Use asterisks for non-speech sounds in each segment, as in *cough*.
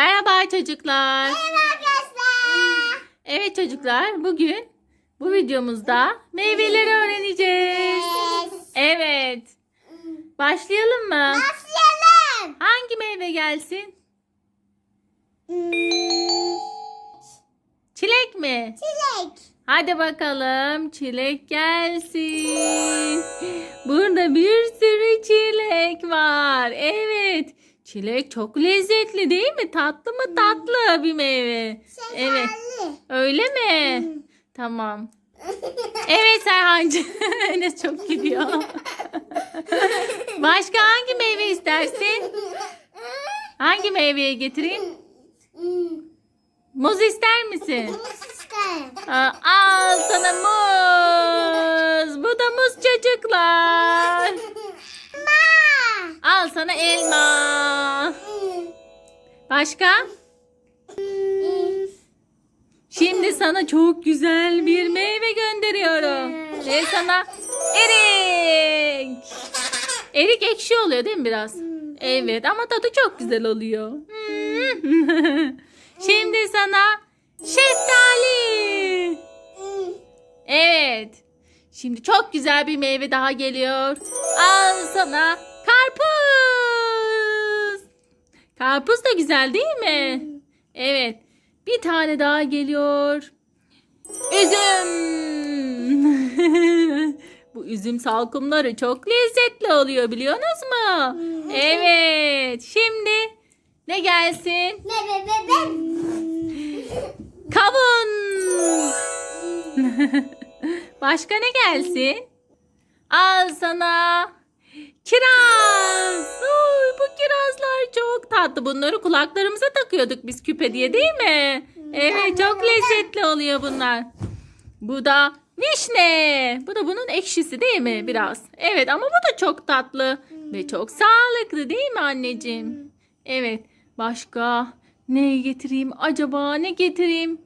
Merhaba çocuklar. arkadaşlar. Evet çocuklar bugün bu videomuzda meyveleri öğreneceğiz. Evet. Başlayalım mı? Başlayalım. Hangi meyve gelsin? Çilek mi? Çilek. Hadi bakalım çilek gelsin. Burada bir sürü çilek var. Evet. Çilek çok lezzetli değil mi? Tatlı mı tatlı bir meyve. Evet. Şekerli. Öyle mi? Tamam. *laughs* Evet Serhancı. Enes *laughs* çok gidiyor. Başka hangi meyve istersin? Hangi meyveyi getireyim? Muz ister misin? Aa, al sana muz. Bu da muz çocuklar. *laughs* Al sana elma. Başka? Şimdi sana çok güzel bir meyve gönderiyorum. Ve sana erik. Erik ekşi oluyor değil mi biraz? Evet ama tadı çok güzel oluyor. *laughs* Şimdi sana şeftali. Evet. Şimdi çok güzel bir meyve daha geliyor. Al sana karpuz. Karpuz da güzel değil mi? Evet. Bir tane daha geliyor. Üzüm. *laughs* Bu üzüm salkımları çok lezzetli oluyor biliyorsunuz mu? Evet. Şimdi ne gelsin? Kavun. *laughs* Başka ne gelsin? Al sana kiraz. Tatlı. Bunları kulaklarımıza takıyorduk biz küpe diye değil mi? Evet çok lezzetli oluyor bunlar. Bu da vişne. Bu da bunun ekşisi değil mi biraz? Evet ama bu da çok tatlı ve çok sağlıklı değil mi anneciğim? Evet. Başka ne getireyim acaba? Ne getireyim?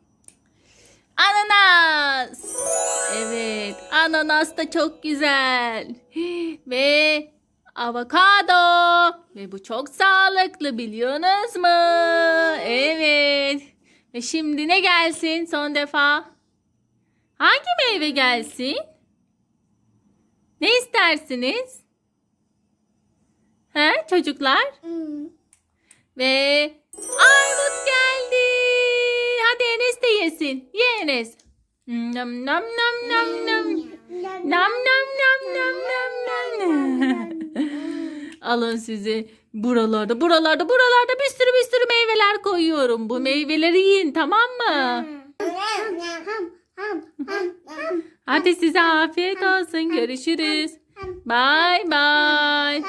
Ananas. Evet, ananas da çok güzel. *gasps* Ve avokado. Ve bu çok sağlıklı biliyorsunuz mu? Evet. Ve şimdi ne gelsin son defa? Hangi meyve gelsin? Ne istersiniz? He çocuklar? Ve armut geldi. Hadi Enes de yesin. Ye Enes. Nam nam nam nam nam. Nam nam nam nam nam nam. Alın sizi buralarda buralarda buralarda bir sürü bir sürü meyveler koyuyorum. Bu meyveleri yiyin tamam mı? Hadi size afiyet olsun. Görüşürüz. Bye bye.